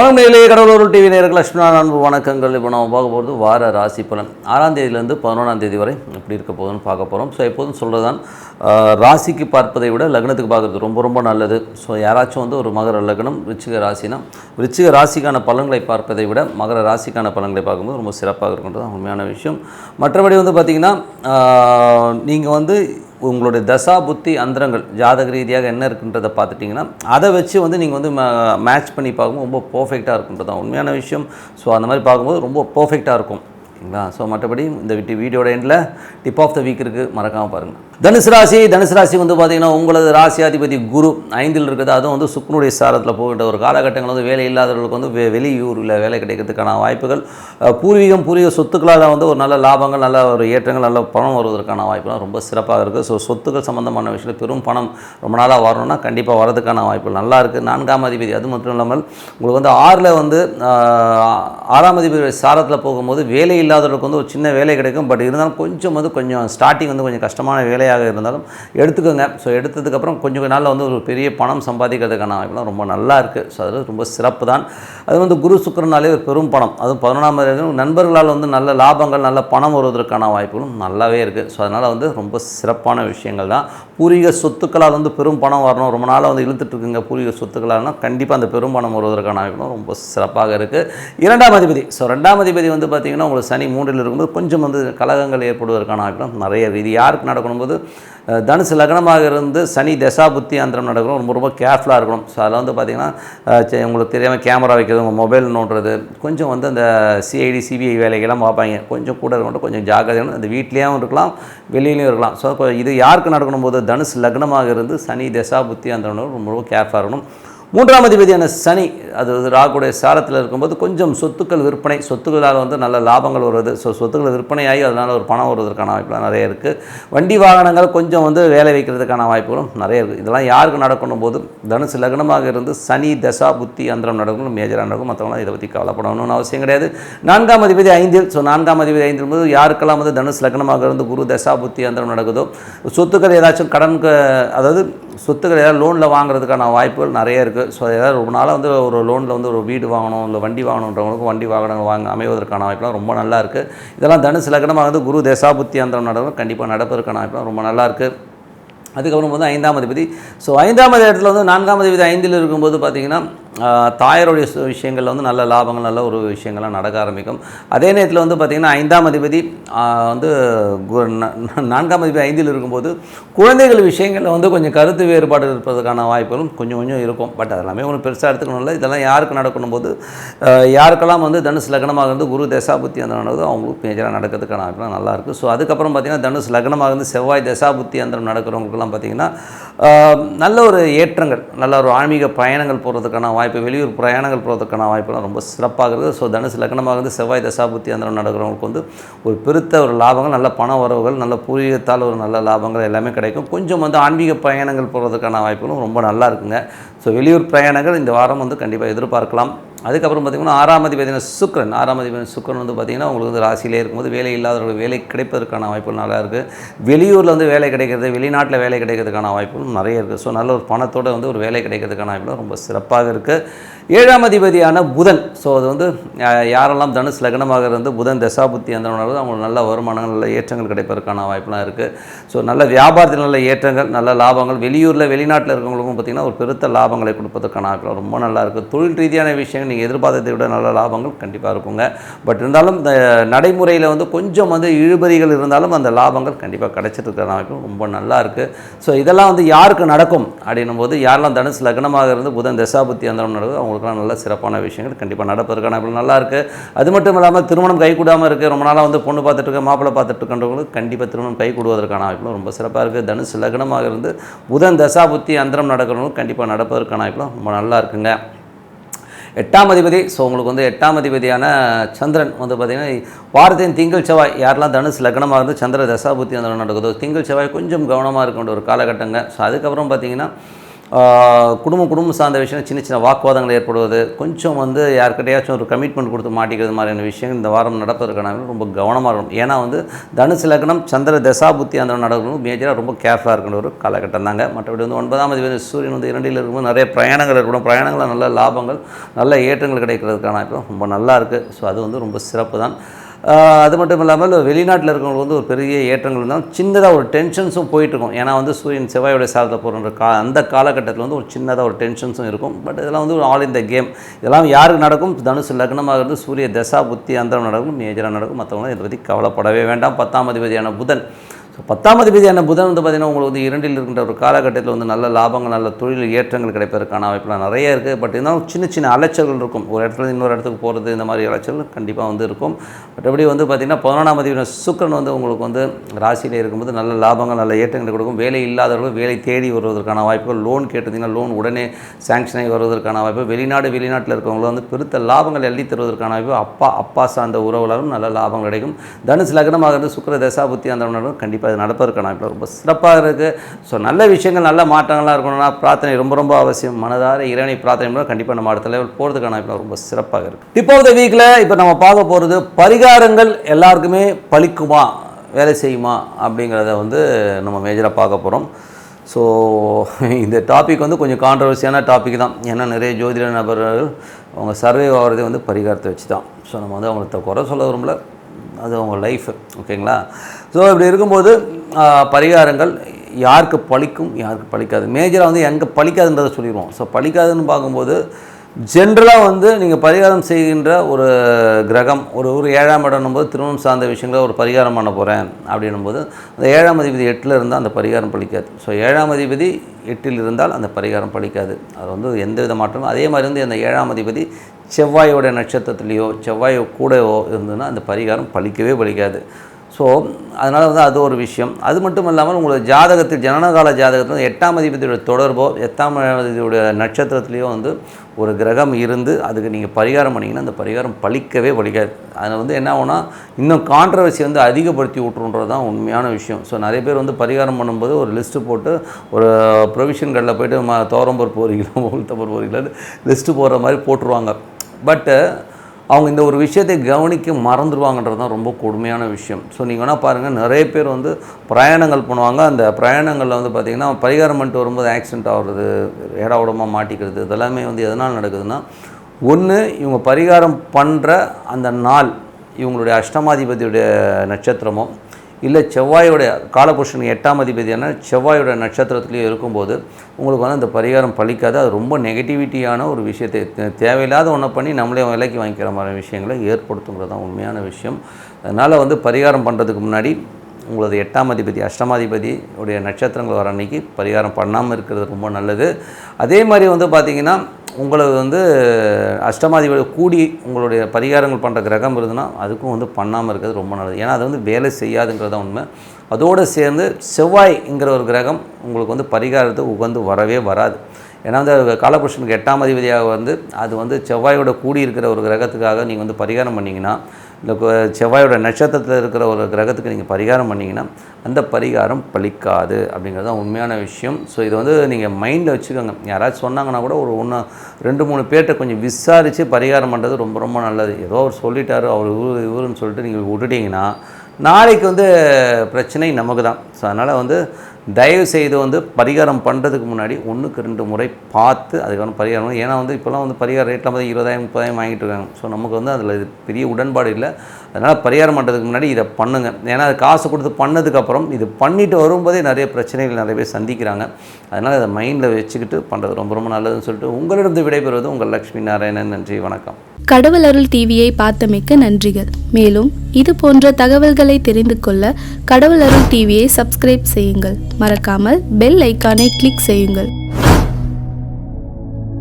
வணக்கம் நேரிலே கடவுளூர் டிவி நேர்கள் லட்சுமணா அன்பு வணக்கங்கள். இப்போ நம்ம பார்க்க போகிறது வார ராசி பலன். ஆறாம் தேதியிலேருந்து பதினொன்றாம் தேதி வரை எப்படி இருக்க போகுதுன்னு பார்க்க போகிறோம் ஸோ எப்போதும் சொல்கிறது தான் ராசிக்கு பார்ப்பதை விட லக்னத்துக்கு பார்க்குறது ரொம்ப ரொம்ப நல்லது. ஸோ யாராச்சும் வந்து ஒரு மகர லக்னம் விருச்சிக ராசினா விருச்சிக ராசிக்கான பலன்களை பார்ப்பதை விட மகர ராசிக்கான பலன்களை பார்க்கும்போது ரொம்ப சிறப்பாக இருக்குன்றது தான் உண்மையான விஷயம். மற்றபடி வந்து பார்த்திங்கன்னா நீங்கள் வந்து உங்களுடைய தசா புத்தி அந்தரங்கள் ஜாதக ரீதியாக என்ன இருக்குன்றதை பார்த்துட்டிங்கன்னா அதை வச்சு வந்து நீங்கள் வந்து மேட்ச் பண்ணி பார்க்கும்போது ரொம்ப பர்ஃபெக்டாக இருக்குன்றது தான் உண்மையான விஷயம். ஸோ அந்த மாதிரி பார்க்கும்போது ரொம்ப பர்ஃபெக்டாக இருக்கும். ஓகேங்களா ஸோ மற்றபடி இந்த விட்டு வீடியோட எண்டில் டிப் ஆஃப் த வீக் இருக்குது மறக்காமல் பாருங்கள் தனுசு ராசி தனுசு ராசி வந்து பார்த்திங்கன்னா உங்களது ராசியாதிபதி குரு ஐந்தில் இருக்கிறது அதுவும் வந்து சுக்னுடைய சாரத்தில் போகின்ற ஒரு காலகட்டங்கள் வந்து வேலை இல்லாதவர்களுக்கு வந்து வெ வெளியூரில் வேலை கிடைக்கிறதுக்கான வாய்ப்புகள் பூர்வீகம் பூர்வீக சொத்துக்களால் வந்து ஒரு நல்ல லாபங்கள் நல்ல ஒரு ஏற்றங்கள் நல்ல பணம் வருவதற்கான வாய்ப்புலாம் ரொம்ப சிறப்பாக இருக்குது ஸோ சொத்துக்கள் சம்மந்தமான விஷயத்தில் பெரும் பணம் ரொம்ப நாளாக வரணும்னா கண்டிப்பாக வரதுக்கான வாய்ப்புகள் நல்லா இருக்குது நான்காம் அதிபதி அது மட்டும் இல்லாமல் உங்களுக்கு வந்து ஆறில் வந்து ஆறாம் அதிபதி சாரத்தில் போகும்போது வேலையில் இல்லாதவர்களுக்கு வந்து ஒரு சின்ன வேலை கிடைக்கும். பட் இருந்தாலும் கொஞ்சம் வந்து கொஞ்சம் ஸ்டார்டிங் வந்து கொஞ்சம் கஷ்டமான வேலையாக இருந்தாலும் எடுத்துக்கோங்க. ஸோ எடுத்ததுக்கப்புறம் கொஞ்சம் நாளில் வந்து ஒரு பெரிய பணம் சம்பாதிக்கிறதுக்கான வாய்ப்புலாம் ரொம்ப நல்லா இருக்குது ஸோ அது ரொம்ப சிறப்பு தான். அது வந்து குரு சுக்கரனாலே ஒரு பெரும் பணம். அதுவும் பதினொன்றாம் தேதி நண்பர்களால் வந்து நல்ல லாபங்கள் நல்ல பணம் வருவதற்கான வாய்ப்புகளும் நல்லாவே இருக்குது ஸோ அதனால் வந்து ரொம்ப சிறப்பான விஷயங்கள் தான். பூர்வீக சொத்துக்களால் வந்து பெரும் பணம் வரணும். ரொம்ப நாளாக வந்து இழுத்துட்டு இருக்குங்க பூர்வீக சொத்துக்களால்னா கண்டிப்பாக அந்த பெரும் பணம் வருவதற்கான வாய்ப்புகளும் ரொம்ப சிறப்பாக இருக்குது இரண்டாம் அதிபதி. ஸோ ரெண்டாம் அதிபதி வந்து பார்த்திங்கன்னா உங்களுக்கு சனி சனி மூன்றில் இருக்கும்போது கொஞ்சம் வந்து கலகங்கள் ஏற்படுவதற்கான வாய்ப்புகளும் நிறைய இது யாருக்கு நடக்கணும் போது தனுசு லக்னமாக இருந்து சனி தசாபுத்தி அந்தரம் நடக்கணும் ரொம்ப ரொம்ப கேர்ஃபுல்லாக இருக்கணும். ஸோ அதில் வந்து பார்த்திங்கன்னா உங்களுக்கு தெரியாமல் கேமரா வைக்கிறது உங்கள் மொபைல் நோண்டுறது கொஞ்சம் வந்து அந்த சிஐடி சிபிஐ வேலைகள்லாம் பார்ப்பாங்க. கொஞ்சம் கூட இருக்கட்டும் கொஞ்சம் ஜாக்கிரதையான அந்த வீட்லேயும் இருக்கலாம் வெளியிலையும் இருக்கலாம். ஸோ இது யாருக்கு நடக்கணும் போது தனுசு லக்னமாக இருந்து சனி தசாபுத்தி அந்தரம் ரொம்ப ரொம்ப கேர்ஃபுல்லாக இருக்கணும். மூன்றாம் அதிபதியான சனி அது ராகுடைய சாரத்தில் இருக்கும்போது கொஞ்சம் சொத்துக்கள் விற்பனை சொத்துக்களால் வந்து நல்ல லாபங்கள் வருது. ஸோ சொத்துக்கள் விற்பனையாகி அதனால் ஒரு பணம் வருவதற்கான வாய்ப்புலாம் நிறைய இருக்குது வண்டி வாகனங்கள் கொஞ்சம் வந்து வேலை வைக்கிறதுக்கான வாய்ப்புகளும் நிறைய இருக்குது இதெல்லாம் யாருக்கு நடக்கணும் போது தனுசு லக்னமாக இருந்து சனி தசா புத்தி அந்தரம் நடக்கணும் மேஜராக நடக்கும் மற்றவங்களாம் இதை பற்றி கவலைப்படணும்னு அவசியம் கிடையாது. நான்காம் அதிபதி ஐந்தில் ஸோ நான்காம் அதிபதி ஐந்தில் போது யாருக்கெல்லாம் வந்து தனுசு லக்னமாக இருந்து குரு தசா புத்தி அந்தரம் நடக்குதோ சொத்துக்கள் ஏதாச்சும் கடனுக்கு அதாவது சொத்துக்கள் ஏதாவது லோனில் வாங்குறதுக்கான வாய்ப்புகள் நிறைய இருக்குது ஸோ ஏதாவது ரொம்ப நாளாக வந்து ஒரு லோனில் வந்து ஒரு வீடு வாங்கணும் இல்லை வண்டி வாங்கணுன்றவங்களுக்கும் வண்டி வாகனங்கள் வாங்க அமைவதற்கான வாய்ப்புலாம் ரொம்ப நல்லா இருக்குது இதெல்லாம் தனுசு லக்னமாக வந்து குரு தேசாபுத்தி அந்தரம் நடக்கும் கண்டிப்பாக நடப்பதற்கான வாய்ப்புலாம் ரொம்ப நல்லா இருக்குது அதுக்கப்புறம் வந்து ஐந்தாம் அதிபதி. ஸோ ஐந்தாம் இடத்துல வந்து நான்காம் அதிபதி ஐந்தில் இருக்கும்போது பார்த்திங்கன்னா தாயாருடைய சு- வந்து நல்ல லாபங்கள் நல்ல ஒரு விஷயங்கள்லாம் நடக்க ஆரம்பிக்கும். அதே நேரத்தில் வந்து பார்த்திங்கன்னா ஐந்தாம் அதிபதி வந்து நான்காம் அதிபதி ஐந்தில் இருக்கும்போது குழந்தைகள் விஷயங்களில் வந்து கொஞ்சம் கருத்து வேறுபாடு இருப்பதற்கான வாய்ப்புகளும் கொஞ்சம் கொஞ்சம் இருக்கும். பட் அதெல்லாமே ஒன்றும் பெருசாக எடுத்துக்கணும் இல்லை. இதெல்லாம் யாருக்கு நடக்கணும் போது யாருக்கெல்லாம் வந்து தனுஷ் லக்னமாக இருந்து குரு தசாபுத்தி அந்த அவங்களுக்கு மேஜராக நடக்கிறதுக்கான வாய்ப்புலாம் நல்லாயிருக்கு ஸோ அதுக்கப்புறம் பார்த்திங்கன்னா தனுஷ் லக்னமாக இருந்து செவ்வாய் தசாபுத்தி அந்தரம் நடக்கிறவங்களுக்குலாம் பார்த்திங்கன்னா நல்ல ஒரு ஏற்றங்கள் நல்ல ஒரு ஆன்மீக பயணங்கள் போகிறதுக்கான வாய்ப்பு வெளியூர் பிரயாணங்கள் போகிறதுக்கான வாய்ப்புலாம் ரொம்ப சிறப்பாக இருக்குது. ஸோ தனுசு லக்னமாக இருந்து செவ்வாய் தசாபுத்தி அந்தரம் நடக்கிறவங்களுக்கு வந்து ஒரு பெருத்த ஒரு லாபங்கள் நல்ல பண வரவுகள் நல்ல பூர்வீகத்தால் ஒரு நல்ல லாபங்கள் எல்லாமே கிடைக்கும். கொஞ்சம் வந்து ஆன்மீக பயணங்கள் போகிறதுக்கான வாய்ப்புகளும் ரொம்ப நல்லா இருக்குங்க. ஸோ வெளியூர் பிரயாணங்கள் இந்த வாரம் வந்து கண்டிப்பாக எதிர்பார்க்கலாம். அதுக்கப்புறம் பார்த்திங்கன்னா ஆறாம் அதிபதியான சுக்ரன் ஆறாம் அதிபதி சுக்ரன் வந்து பார்த்திங்கன்னா உங்களுக்கு வந்து ராசியிலே இருக்கும்போது வேலை இல்லாதவர்கள் வேலை கிடைப்பதற்கான வாய்ப்புகள் நல்லா இருக்குது வெளியூரில் வந்து வேலை கிடைக்கிறது வெளிநாட்டில் வேலை கிடைக்கிறதுக்கான வாய்ப்புகளும் நிறைய இருக்குது ஸோ நல்ல ஒரு பணத்தோடு வந்து ஒரு வேலை கிடைக்கிறதுக்கான வாய்ப்புகள் ரொம்ப சிறப்பாக இருக்குது ஏழாம் அதிபதியான புதன். ஸோ அது வந்து யாரெல்லாம் தனுஷ் லக்னமாக இருந்து புதன் தசாபுத்தி அந்த அவங்களுக்கு நல்ல வருமானங்கள் நல்ல ஏற்றங்கள் கிடைப்பதற்கான வாய்ப்புலாம் இருக்குது ஸோ நல்ல வியாபாரத்தில் நல்ல ஏற்றங்கள் நல்ல லாபங்கள். வெளியூரில் வெளிநாட்டில் இருக்கவங்களுக்கும் பார்த்திங்கன்னா ஒரு பெருத்த லாபங்களை கொடுப்பதற்கான ஆட்கள். ரொம்ப நல்லா இருக்குது தொழில் ரீதியான விஷயங்கள் நீங்கள் எதிர்பார்த்ததை விட நல்ல லாபங்கள் கண்டிப்பாக இருக்குங்க. பட் இருந்தாலும் இந்த நடைமுறையில் வந்து கொஞ்சம் வந்து இழுபறிகள் இருந்தாலும் அந்த லாபங்கள் கண்டிப்பாக கிடச்சிட்டு இருக்கிற ரொம்ப நல்லா இருக்குது ஸோ இதெல்லாம் வந்து யாருக்கு நடக்கும்? அப்படின்னும் போது யாரெல்லாம் தனுசு லக்னமாக இருந்து புதன் தசாபுத்தி அந்த நடக்குது அவங்களுக்குலாம் நல்ல சிறப்பான விஷயங்கள் கண்டிப்பாக நடப்பதற்கான வாய்ப்புகள் நல்லா இருக்குது அது மட்டும் இல்லாமல் திருமணம் கை கூடாமல் இருக்குது ரொம்ப நாளாக வந்து பொண்ணு பார்த்துட்டு இருக்க மாப்பிள்ளை பார்த்துட்டு இருக்கன்றவங்களுக்கு கண்டிப்பாக திருமணம் கை கூடுவதற்கான வாய்ப்புகளும் ரொம்ப சிறப்பாக இருக்குது தனுசு லக்னமாக இருந்து புதன் தசாபுத்தி அந்தரம் நடக்கும் நடக்கிறவங்களும் கண்டிப்பாக நடப்பதற்கான வாய்ப்புலாம் ரொம்ப நல்லா இருக்குங்க. எட்டாம் அதிபதி ஸோ உங்களுக்கு வந்து எட்டாம் அதிபதியான சந்திரன் வந்து பார்த்திங்கன்னா வாரத்தின் திங்கள் செவ்வாய் யாரெல்லாம் தனுசு லக்னமாக இருந்து சந்திர தசாபுத்தி அந்த நடக்குதோ திங்கள் செவ்வாய் கொஞ்சம் கவனமாக இருக்க வேண்டிய ஒரு காலகட்டங்க. ஸோ அதுக்கப்புறம் பார்த்திங்கன்னா குடும்பம் குடும்பம் சார்ந்த விஷயம் சின்ன சின்ன வாக்குவாதங்கள் ஏற்படுவது கொஞ்சம் வந்து யாருக்கிட்டையாச்சும் ஒரு கமிட்மெண்ட் கொடுத்து மாட்டிக்கிறது மாதிரியான விஷயங்கள் இந்த வாரம் நடப்பதற்கான ரொம்ப கவனமாக இருக்கணும். ஏன்னா வந்து தனுசு லக்னம் சந்திர தசாபுத்தி அந்த நடக்கணும் மேஜராக ரொம்ப கேர்ஃபுல்லாக இருக்கணும் ஒரு காலகட்டம் தாங்க. மற்றபடி வந்து ஒன்பதாம் தேதி சூரியன் வந்து இரண்டில் இருக்கும்போது நிறைய பிரயாணங்கள் இருக்கணும் பிரயாணங்களில் நல்ல லாபங்கள் நல்ல ஏற்றங்கள் கிடைக்கிறதுக்கான இப்போ ரொம்ப நல்லா இருக்குது ஸோ அது வந்து ரொம்ப சிறப்பு தான் அது மட்டும் இல்லாமல் வெளிநாட்டில் இருக்கிறவங்களுக்கு வந்து ஒரு பெரிய ஏற்றங்கள் இருந்தாலும் சின்னதாக ஒரு டென்ஷன்ஸும் போயிட்டுருக்கும். ஏன்னா வந்து சூரியன் செவ்வாயோட சாதத்தை போகிற கா அந்த காலகட்டத்தில் வந்து ஒரு சின்னதாக ஒரு டென்ஷன்ஸும் இருக்கும். பட் இதெல்லாம் வந்து ஒரு ஆல் இந்த கேம் இதெல்லாம் யாருக்கு நடக்கும்? தனுசு லக்னமாக இருந்து சூரிய தசா புத்தி அந்தரம் நடக்கும் மேஜராக நடக்கும். மற்றவங்க இதை பற்றி கவலைப்படவே வேண்டாம். பத்தாம் அதிபதியான புதன் பத்தாம் அதிபதியான புதன் வந்து பார்த்திங்கன்னா உங்களுக்கு வந்து இரண்டில் இருக்கின்ற ஒரு காலகட்டத்தில் வந்து நல்ல லாபங்கள் நல்ல தொழில் ஏற்றங்கள் கிடைப்பதற்கான வாய்ப்புலாம் நிறைய இருக்குது பட் இருந்தாலும் சின்ன சின்ன அலைச்சல்கள் இருக்கும். ஒரு இடத்துல இன்னொரு இடத்துக்கு போகிறது இந்த மாதிரி அலைச்சல் கண்டிப்பாக வந்து இருக்கும். மற்றபடி வந்து பார்த்திங்கன்னா பதினொன்றாம் அதிபதியான சுக்கரன் வந்து உங்களுக்கு வந்து ராசியில் இருக்கும்போது நல்ல லாபங்கள் நல்ல ஏற்றங்கள் கொடுக்கும். வேலை இல்லாதவர்கள் வேலை தேடி வருவதற்கான வாய்ப்புகள் லோன் கேட்டிருந்தீங்கன்னா லோன் உடனே சேங்ஷன் ஆகி வருவதற்கான வாய்ப்பு. வெளிநாடு வெளிநாட்டில் இருக்கவங்களும் வந்து பெருத்த லாபங்கள் எழுதி தருவதற்கான வாய்ப்பு. அப்பா அப்பா சார்ந்த உறவுகளும் நல்ல லாபங்கள் கிடைக்கும். தனுசு லக்னமாக இருந்து சுக்கர தசாபுத்தி அந்த கண்டிப்பாக இப்போ அது நடப்பதற்கான வாய்ப்பு ரொம்ப சிறப்பாக இருக்குது ஸோ நல்ல விஷயங்கள் நல்ல மாற்றங்களாக இருக்கணும்னா பிரார்த்தனை ரொம்ப ரொம்ப அவசியம். மனதார இறைவனை பிரார்த்தனை கண்டிப்பாக நம்ம அடுத்த லெவல் போகிறதுக்கான வாய்ப்பு ரொம்ப சிறப்பாக இருக்குது டிப் ஆஃப் த வீக்கில் இப்போ நம்ம பார்க்க போகிறது பரிகாரங்கள் எல்லாருக்குமே பலிக்குமா வேலை செய்யுமா? அப்படிங்கிறத வந்து நம்ம மேஜராக பார்க்க போகிறோம் ஸோ இந்த டாபிக் வந்து கொஞ்சம் கான்ட்ரவர்சியான டாபிக் தான். ஏன்னா நிறைய ஜோதிட நபர்கள் அவங்க சர்வே ஆகிறதே வந்து பரிகாரத்தை வச்சு தான் ஸோ நம்ம வந்து அவங்கள்ட்ட குறை சொல்ல விரும்பல. அது அவங்க லைஃப் ஓகேங்களா ஸோ இப்படி இருக்கும்போது பரிகாரங்கள் யாருக்கு பழிக்கும் யாருக்கு பழிக்காது. மேஜராக வந்து எங்கே பழிக்காதுன்றதை சொல்லிடுவோம். ஸோ பழிக்காதுன்னு பார்க்கும்போது ஜென்ரலாக வந்து நீங்கள் பரிகாரம் செய்கின்ற ஒரு கிரகம் ஒரு ஒரு ஏழாம் இடம்னும் போது திருமணம் சார்ந்த விஷயங்களை ஒரு பரிகாரம் பண்ண போகிறேன் அப்படின்னும் போது அந்த ஏழாம் அதிபதி எட்டில் இருந்தால் அந்த பரிகாரம் பலிக்காது ஸோ ஏழாம் அதிபதி எட்டில் இருந்தால் அந்த பரிகாரம் பலிக்காது அது வந்து எந்த வித மாற்றமும் அதே மாதிரி வந்து அந்த ஏழாம் அதிபதி செவ்வாயோட நட்சத்திரத்துலேயோ செவ்வாயோ கூடவோ இருந்ததுன்னா அந்த பரிகாரம் பலிக்கவே பலிக்காது ஸோ அதனால் வந்து அது ஒரு விஷயம். அது மட்டும் இல்லாமல் உங்களோட ஜாதகத்தில் ஜனனகால ஜாதகத்தில் எட்டாம் அதிபதியோட தொடர்போ எட்டாம் அதிபதியோட நட்சத்திரத்துலேயோ வந்து ஒரு கிரகம் இருந்து அதுக்கு நீங்கள் பரிகாரம் பண்ணிங்கன்னா அந்த பரிகாரம் பழிக்கவே பழிக்காது. அதில் வந்து என்ன ஆகும்னா இன்னும் கான்ட்ரவர்சி வந்து அதிகப்படுத்தி விட்ருன்றது தான் உண்மையான விஷயம். ஸோ நிறைய பேர் வந்து பரிகாரம் பண்ணும்போது ஒரு லிஸ்ட்டு போட்டு ஒரு ப்ரொவிஷன் கடையில் போய்ட்டு ம தோரம்பருப்பு ஒரு கிலோ உளுத்தம்பருப்பு ஒரு கிலோ லிஸ்ட்டு போடுற மாதிரி போட்டுருவாங்க. பட்டு அவங்க இந்த ஒரு விஷயத்தை கவனிக்க மறந்துடுவாங்கன்றது தான் ரொம்ப கொடுமையான விஷயம். ஸோ நீங்கள் வேணால் பாருங்கள் நிறைய பேர் வந்து பிரயாணங்கள் பண்ணுவாங்க. அந்த பிரயாணங்களில் வந்து பார்த்திங்கன்னா பரிகாரம் பண்ணிட்டு வரும்போது ஆக்சிடென்ட் ஆகிறது ஏடா மாட்டிக்கிறது இதெல்லாமே வந்து எதனால் நடக்குதுன்னா ஒன்று இவங்க பரிகாரம் பண்ணுற அந்த நாள் இவங்களுடைய அஷ்டமாதிபதியுடைய நட்சத்திரமோ இல்லை செவ்வாயோட காலபுருஷன் எட்டாம் அதிபதியான செவ்வாயோட நட்சத்திரத்துலேயே இருக்கும்போது உங்களுக்கு வந்து அந்த பரிகாரம் பழிக்காது. அது ரொம்ப நெகட்டிவிட்டியான ஒரு விஷயத்தை தேவையில்லாத ஒன்றை பண்ணி நம்மளே விலைக்கு வாங்கிக்கிற மாதிரி விஷயங்களை ஏற்படுத்துங்கிறது தான் உண்மையான விஷயம். அதனால் வந்து பரிகாரம் பண்ணுறதுக்கு முன்னாடி உங்களது எட்டாம் அதிபதி அஷ்டமாதிபதி உடைய நட்சத்திரங்கள் வர அன்னைக்கு பரிகாரம் பண்ணாமல் இருக்கிறது ரொம்ப நல்லது. அதே மாதிரி வந்து பார்த்திங்கன்னா உங்களது வந்து அஷ்டமாதிபதி கூடி உங்களுடைய பரிகாரங்கள் பண்ணுற கிரகம் இருந்ததுன்னா அதுக்கும் வந்து பண்ணாமல் இருக்கிறது ரொம்ப நல்லது. ஏன்னா அது வந்து வேலை செய்யாதுங்கிறது தான் உண்மை. அதோடு சேர்ந்து செவ்வாய்ங்கிற ஒரு கிரகம் உங்களுக்கு வந்து பரிகாரத்துக்கு உகந்து வரவே வராது. ஏன்னா வந்து காலபுருஷனுக்கு எட்டாம் அதிபதியாக வந்து அது வந்து செவ்வாயோட கூடி இருக்கிற ஒரு கிரகத்துக்காக நீங்கள் வந்து பரிகாரம் பண்ணிங்கன்னா இந்த செவ்வாயோட நட்சத்திரத்தில் இருக்கிற ஒரு கிரகத்துக்கு நீங்கள் பரிகாரம் பண்ணிங்கன்னா அந்த பரிகாரம் பலிக்காது அப்படிங்கிறது தான் உண்மையான விஷயம். ஸோ இது வந்து நீங்கள் மைண்டில் வச்சுக்கோங்க. யாராச்சும் சொன்னாங்கன்னா கூட ஒரு ஒன்று ரெண்டு மூணு பேர்கிட்ட கொஞ்சம் விசாரித்து பரிகாரம் பண்ணுறது ரொம்ப ரொம்ப நல்லது. ஏதோ அவர் சொல்லிட்டாரு அவர் இவரு இவருன்னு சொல்லிட்டு நீங்கள் விட்டுட்டீங்கன்னா நாளைக்கு வந்து பிரச்சனை நமக்கு தான் ஸோ அதனால் வந்து தயவு செய்து வந்து பரிகாரம் பண்ணுறதுக்கு முன்னாடி ஒன்றுக்கு ரெண்டு முறை பார்த்து அதுக்கான பரிகாரம் ஏன்னா வந்து இப்போலாம் வந்து பரிகார ரேட்டில் வந்து இருபதாயிரம் முப்பதாயிரம் வாங்கிட்டு இருக்காங்க. ஸோ நமக்கு வந்து அதில் இது பெரிய உடன்பாடு இல்லை. அதனால் பரிகாரம் பண்ணுறதுக்கு முன்னாடி இதை பண்ணுங்கள் ஏன்னா அது காசு கொடுத்து பண்ணதுக்கப்புறம் இது பண்ணிட்டு வரும்போதே நிறைய பிரச்சனைகள் நிறைய பேர் சந்திக்கிறாங்க. அதனால் அதை மைண்டில் வச்சுக்கிட்டு பண்ணுறது ரொம்ப ரொம்ப நல்லதுன்னு சொல்லிட்டு உங்களிடம் விடைபெறுவது உங்கள் லக்ஷ்மி நாராயணன். நன்றி வணக்கம். கடவுள் அருள் டிவியை பார்த்தமைக்க நன்றிகள். மேலும் இது போன்ற தகவல்களை தெரிந்து கொள்ள கடவுள் அருள் டிவியை சப்ஸ்கிரைப் செய்யுங்கள். மறக்காமல் பெல் ஐக்கானை கிளிக் செய்யுங்கள்.